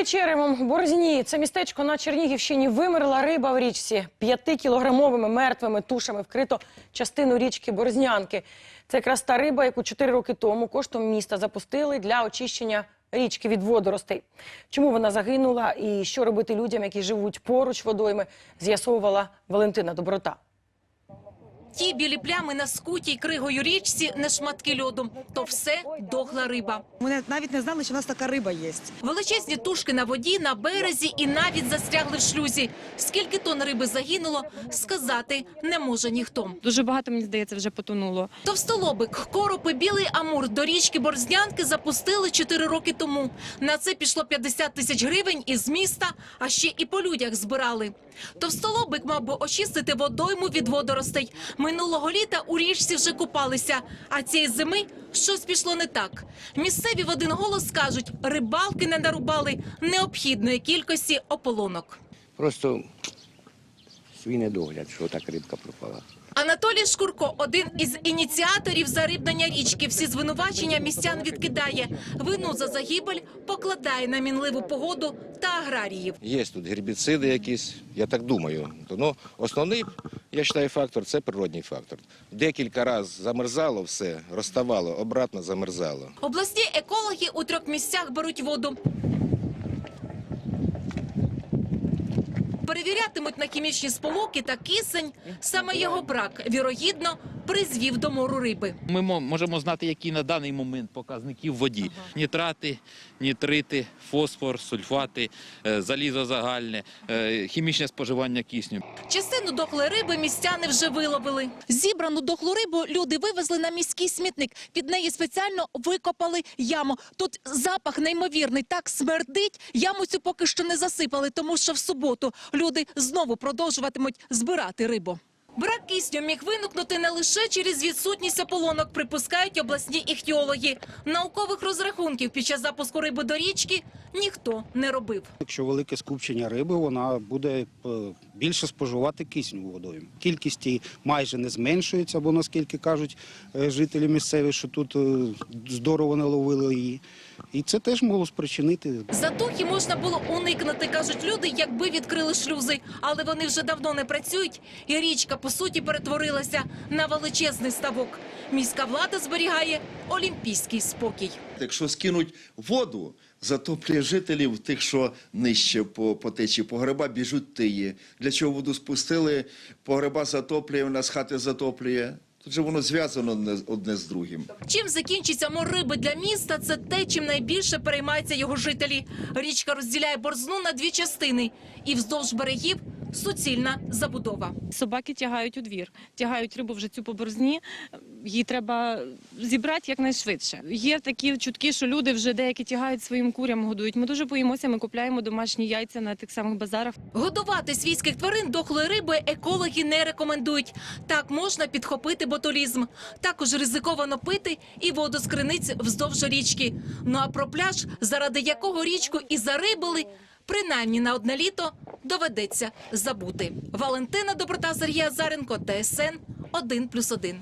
Історія черемом Борзні. Це містечко на Чернігівщині вимерла риба в річці. П'ятикілограмовими мертвими тушами вкрито частину річки Борзнянки. Це якраз та риба, яку чотири роки тому коштом міста запустили для очищення річки від водоростей. Чому вона загинула і що робити людям, які живуть поруч водойми, з'ясовувала Валентина Доброта. Ті білі плями на скутій кригою річці не шматки льоду. То все дохла риба. Ми навіть не знали, що у нас така риба є. Величезні тушки на воді, на березі і навіть застрягли в шлюзі. Скільки тонн риби загинуло, сказати не може ніхто. Дуже багато, мені здається, вже потонуло. Товстолобик, короб і білий амур до річки Борзнянки запустили 4 роки тому. На це пішло 50 тисяч гривень із міста, а ще і по людях збирали. Товстолобик мав би очистити водойму від водоростей. Минулого літа у річці вже купалися, а цієї зими щось пішло не так. Місцеві в один голос кажуть, рибалки не нарубали необхідної кількості ополонок. Просто свій недогляд, що так рибка пропала. Анатолій Шкурко, один із ініціаторів зарибнення річки. Всі звинувачення містян відкидає. Вину за загибель покладає на мінливу погоду та аграріїв. Є тут гербіциди якісь, я так думаю. Ну, основний, я вважаю, фактор це природній фактор. Декілька разів замерзало все, розставало, обратно замерзало. Обласні екологи у трьох місцях беруть воду. Перевірятимуть на хімічні сполуки та кисень. Саме його брак, вірогідно, призвів до мору риби. Ми мо- можемо знати, які на даний момент показники в воді: нітрати, нітрити, фосфор, сульфати, е, залізо загальне, е, хімічне споживання кисню. Частину дохлої риби містяни вже виловили. Зібрану дохлу рибу люди вивезли на міський смітник. Під неї спеціально викопали яму. Тут запах неймовірний, так смердить. Яму цю поки що не засипали, тому що в суботу люди знову продовжуватимуть збирати рибу. Брак кисню міг виникнути не лише через відсутність ополонок, припускають обласні іхтіологи. Наукових розрахунків під час запуску риби до річки ніхто не робив. Якщо велике скупчення риби, вона буде е, більше споживати кисню водою. Кількість її майже не зменшується, бо наскільки кажуть е, жителі місцеві, що тут е, здорово не ловили її. І це теж могло спричинити Затухи можна було уникнути, кажуть люди, якби відкрили шлюзи. Але вони вже давно не працюють, і річка, по суті, перетворилася на величезний ставок. Міська влада зберігає олімпійський спокій. Якщо скинуть воду, затоплює жителів тих, що нижче по, по течії погреба, біжуть тиї. Для чого воду спустили, погреба затоплює, у нас хати затоплює. Тут же воно зв'язано одне, одне з другим. Чим закінчиться мориби для міста, це те, чим найбільше переймаються його жителі. Річка розділяє борзну на дві частини, і вздовж берегів суцільна забудова. Собаки тягають у двір, тягають рибу вже цю по борзні. Її треба зібрати якнайшвидше. Є такі чутки, що люди вже деякі тягають своїм курям, годують. Ми дуже боїмося. Ми купляємо домашні яйця на тих самих базарах. Годувати свійських тварин дохлої риби екологи не рекомендують. Так можна підхопити ботулізм. Також ризиковано пити і воду з криниць вздовж річки. Ну а про пляж, заради якого річку і зарибили, принаймні на одне літо доведеться забути. Валентина Доброта, Сергія Заренко ТСН 1+,1.